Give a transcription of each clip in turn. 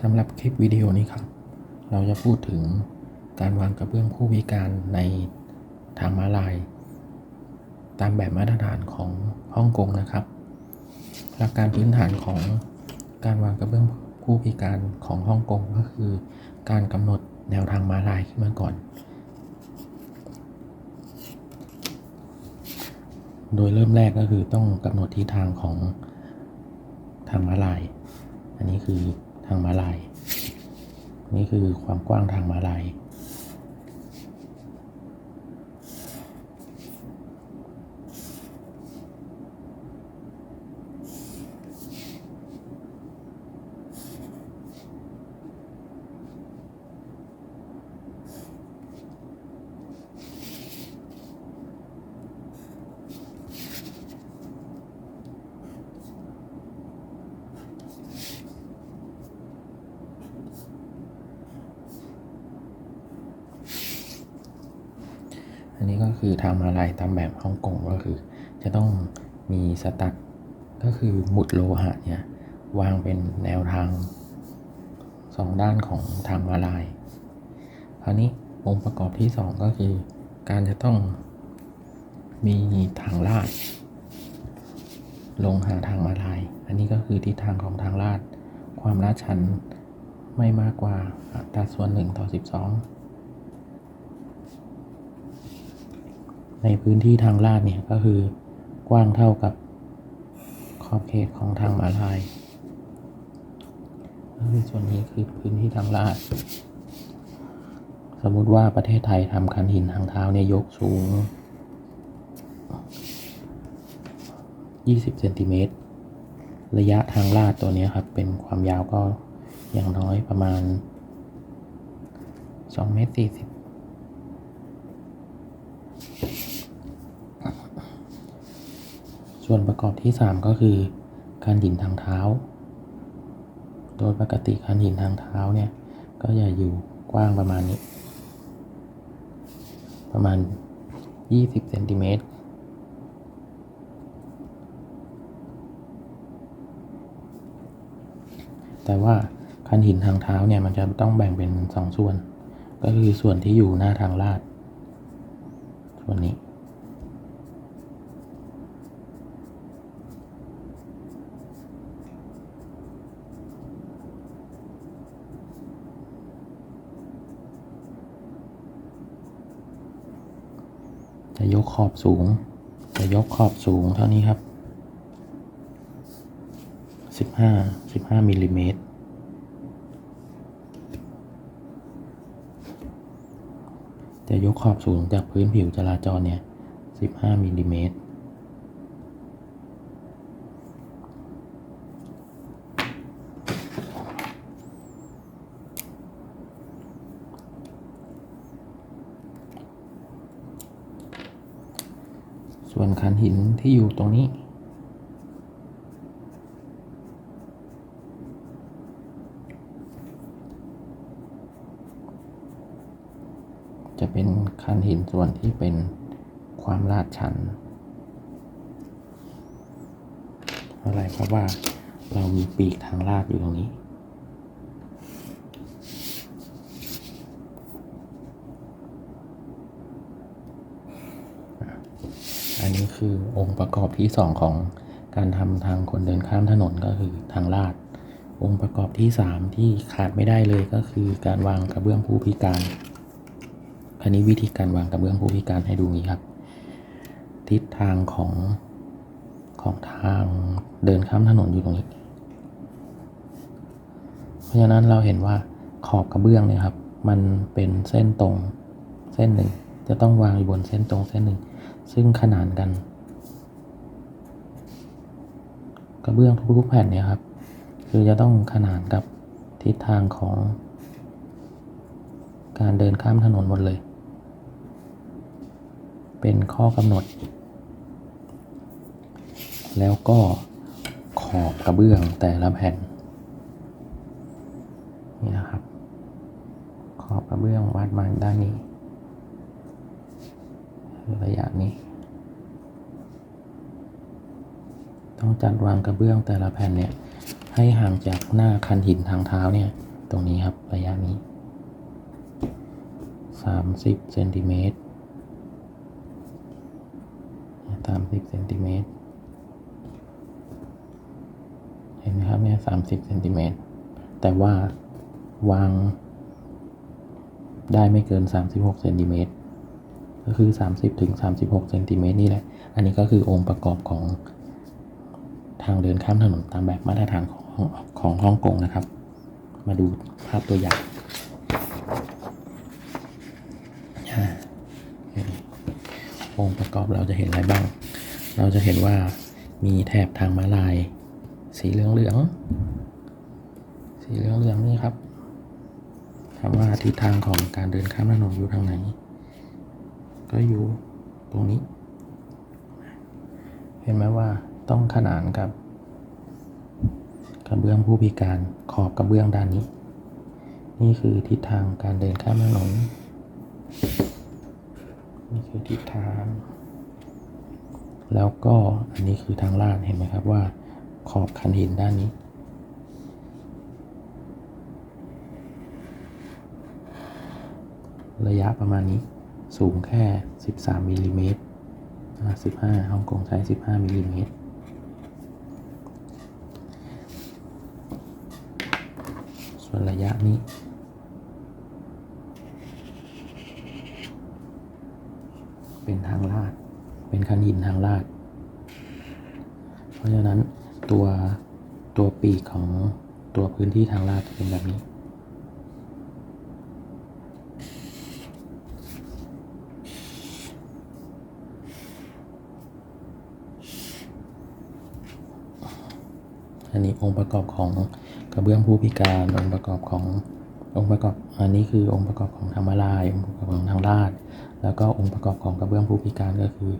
สำหรับคลิปวิดีโอนี้ครับ เราจะพูดถึงการวางกระเบื้องผู้พิการในทางม้าลาย ตามแบบมาตรฐานของฮ่องกงนะครับ หลักการพื้นฐานของการวางกระเบื้องผู้พิการของฮ่องกงก็คือ การกำหนดแนวทางม้าลายขึ้นมาก่อน โดยเริ่มแรกก็คือต้องกำหนดทิศทางของทางม้าลาย อันนี้คือ ทางมาลาย นี่คือความกว้างทางมาลาย อันนี้ก็คือทางมาลายตามแบบฮ่องกงก็คือ จะต้องมีสตัดก็คือหมุดโลหะเนี่ยวางเป็นแนวทางสองด้านของทางมาลายคราวนี้องค์ประกอบที่สองก็คือ การจะต้องมีทางลาด ลงหาทางมาลาย อันนี้ก็คือทิศทางของทางลาด ความลาดชันไม่มากกว่าอัตราส่วน 1 ต่อ 12 ในพื้นที่ทางลาดเนี่ยก็คือกว้างเท่ากับขอบเขตของทางมาลายส่วนนี้คือพื้นที่ทางลาด สมมุติว่าประเทศไทยทำคันหินทางเท้าเนี่ยยกสูง 20เซนติเมตร ระยะทางลาดตัวนี้ครับ เป็นความยาวก็อย่างน้อยประมาณ2เมตร40 ส่วนประกอบที่ 3 ก็คือ การหินทางเท้า โดยปกติการหินทางเท้าเนี่ยก็จะอยู่กว้างประมาณนี้ ประมาณ 20เซนติเมตรแต่ว่าคันหินทางเท้าเนี่ยมันจะต้องแบ่งเป็นสองส่วน ก็คือส่วนที่อยู่หน้าทางลาด ส่วนนี้ จะยกขอบสูง จะยกขอบสูงเท่านี้ครับ 15 15มิลลิเมตรจะยกขอบสูงจากพื้นผิวจราจรเนี่ย 15มิลลิเมตร ส่วนคันหินที่อยู่ตรงนี้ จะเป็นคันหินส่วนที่เป็นความลาดชัน อะไรเพราะว่าเรามีปีกทางลาดอยู่ตรงนี้ อันนี้คือองค์ประกอบที่สองของการทำทางคนเดินข้ามถนนก็คือทางลาด องค์ประกอบที่สามที่ขาดไม่ได้เลยก็คือการวางกระเบื้องผู้พิการ อันนี้วิธีการวางกระเบื้องผู้พิการให้ดูนี้ครับ ทิศทางของของทางเดินข้ามถนนอยู่ตรงนี้ เพราะฉะนั้นเราเห็นว่าขอบกระเบื้องเนี่ยครับ มันเป็นเส้นตรงเส้นหนึ่ง จะต้องวางอยู่บนเส้นตรงเส้นหนึ่ง ซึ่งขนานกัน กระเบื้องทุกๆแผ่นเนี่ยครับ คือจะต้องขนานกับทิศทางของ การเดินข้ามถนนหมดเลย เป็นข้อกำหนด แล้วก็ขอบกระเบื้องแต่ละแผ่นนี่นะครับ ขอบกระเบื้องวัดมาด้านนี้ะนี้ ต้องจัดวางกระเบื้องแต่ละแผ่นเนี่ย ให้ห่างจากหน้าคันหินทางเท้าเนี่ย ตรงนี้ครับระยะนี้สามสิบเซนติเมตรสามสิบเซนติเมตรเห็นไหมครับเนี่ยสามสิบเซนติเมตรแต่ว่าวางได้ไม่เกินสามสิบหกเซนติเมตร ก็คือสามสิบถึงสามสิบหกเซนติเมตรนี่แหละ อันนี้ก็คือองค์ประกอบของทางเดินข้ามถนนตามแบบมาตรฐานของของฮ่องกงนะครับ มาดูภาพตัวอย่างองค์ประกอบเราจะเห็นอะไรบ้าง เราจะเห็นว่ามีแถบทางม้าลาย สีเหลืองเหลืองๆสีเหลืองเหลืองๆนี่ครับถามว่าทิศทางของการเดินข้ามถนนอยู่ทางไหน ก็อยู่ตรงนี้ เห็นไหมว่าต้องขนานกับกระเบื้องผู้พิการขอบกระเบื้องด้านนี้ นี่คือทิศทางการเดินข้ามถนนนี่คือทิศทาง แล้วก็อันนี้คือทางลาดเห็นไหมครับว่าขอบคันหินด้านนี้ ระยะประมาณนี้ สูงแค่ 13มิลลิเมตร15ฮ่องกงใช้ 15มิลลิเมตรส่วนระยะนี้ เป็นทางลาด เป็นคันหินทางลาด เพราะฉะนั้นตัวตัวปีกของตัวพื้นที่ทางลาดจะเป็นแบบนี้ อันนี้องค์ประกอบของกระเบื้องผู้พิการ องค์ประกอบขององค์ประกอบ อันนี้คือองค์ประกอบของธรรมลาย องค์ประกอบของทางลาด แล้วก็องค์ประกอบของกระเบื้องผู้พิการก็คือ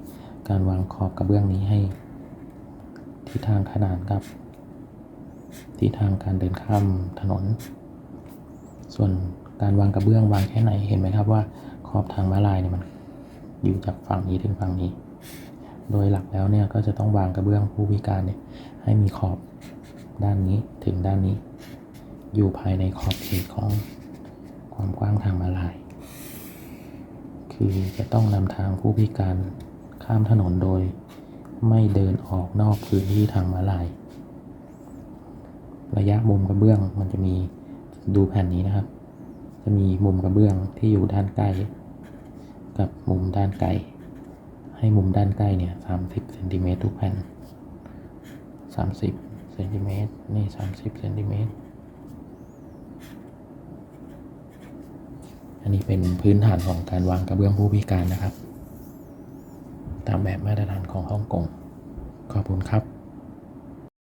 การวางขอบกระเบื้องนี้ให้ทิศทางขนานกับทิศทางการเดินข้ามถนน ส่วนการวางกระเบื้องวางแค่ไหนเห็นไหมครับว่าขอบทางม้าลายเนี่ยมันอยู่จากฝั่งนี้ถึงฝั่งนี้ โดยหลักแล้วเนี่ยก็จะต้องวางกระเบื้องผู้พิการเนี่ยให้มีขอบ ด้านนี้ถึงด้านนี้ อยู่ภายในขอบเขตของความกว้างทางมาลาย คือจะต้องนำทางผู้พิการข้ามถนนโดย ไม่เดินออกนอกพื้นที่ทางมาลาย ระยะมุมกระเบื้องมันจะมีดูแผ่นนี้นะครับ จะมีมุมกระเบื้องที่อยู่ด้านใกล้ กับมุมด้านไกลให้มุมด้านใกล้เนี่ยสามสิบเซนติเมตรทุกแผ่นสามสิบ ซนติเมตร นี่สามสิบเซนติเมตร อันนี้เป็นพื้นฐานของการวางกระเบื้องผู้พิการนะครับ ตามแบบมาตรฐานของฮ่องกง ขอบคุณครับ